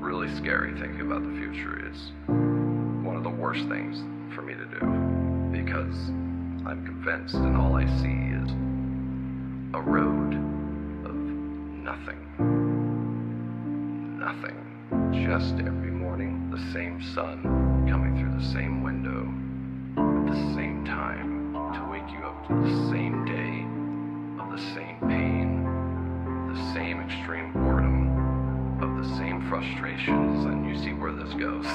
really scary thinking about the future. is one of the worst things for me to do because I'm convinced and all I see is a road of nothing. Nothing. Just every morning, the same sun coming through the same window at the same time to wake you up to the same day of the same pain, the same extreme frustrations, and you see where this goes.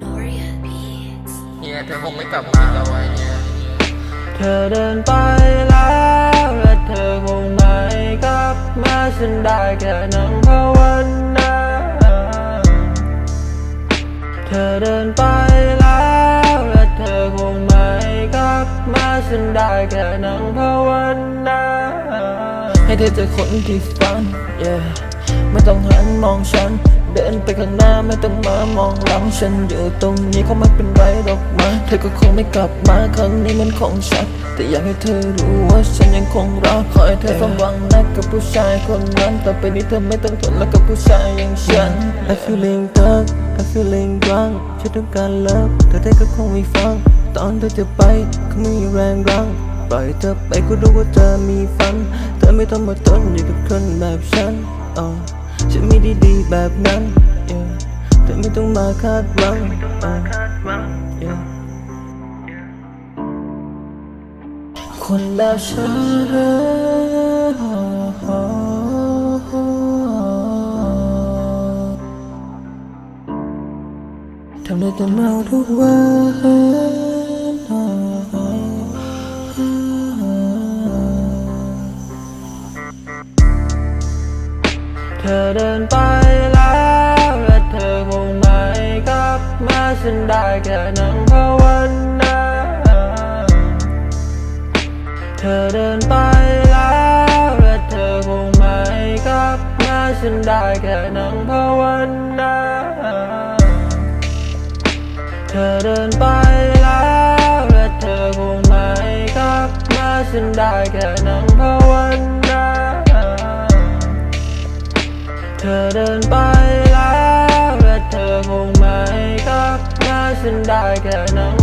Noria Beats. เนี่ยเธอคงไม่กลับมาแล้วไว้เนี่ยเธอเดินไปแล้วและเธอคงไม่กลับมาฉันได้แค่นั่งภาวนาเธอเดินไป กลับมาฉันได้แค่นั่งภาวนาให้เธอเจอคนที่ฝัน yeah ไม่ต้องหันมองฉัน เดินไปข้างหน้าไม่ต้องมามองหลังฉันอยู่ตรงนี้คงไม่เป็นไรหรอกมา เธอก็คงไม่กลับมาครั้งนี้มันของฉัน แต่อยากให้เธอรู้ว่าฉันยังคงรอคอยเธอสมหวังนักกับผู้ชายคนนั้นต่อไปนี้เธอไม่ต้องทนแล้วกับผู้ชายอย่างฉัน I feeling dark I feeling drunk ฉันต้องการเลิกแต่เธอก็คงไม่ฟัง ตอนเธอจะไปก็ไม่มีแรงรั้งปล่อยเธอไปก็รู้ว่าเธอมีฝัน เธอไม่ต้องมาทนอยู่กับคนแบบฉันอ๋อฉันไม่ได้ดีแบบนั้น yeah เธอไม่ต้องมาคาดหวัง yeah คนแบบฉันทำได้แต่เมาทุกวัน ธอเดินไปแล้วและเธอคงไม่กลับมาฉันได้แค่นั่งภาวนาเธอเดินไปแล้วและเธอคงไม่กลับมาฉันได้แค่นั่งภาวนาเธอเดินไปแล้วและเธอคงไม่กลับมาฉันได้แค่นั่ง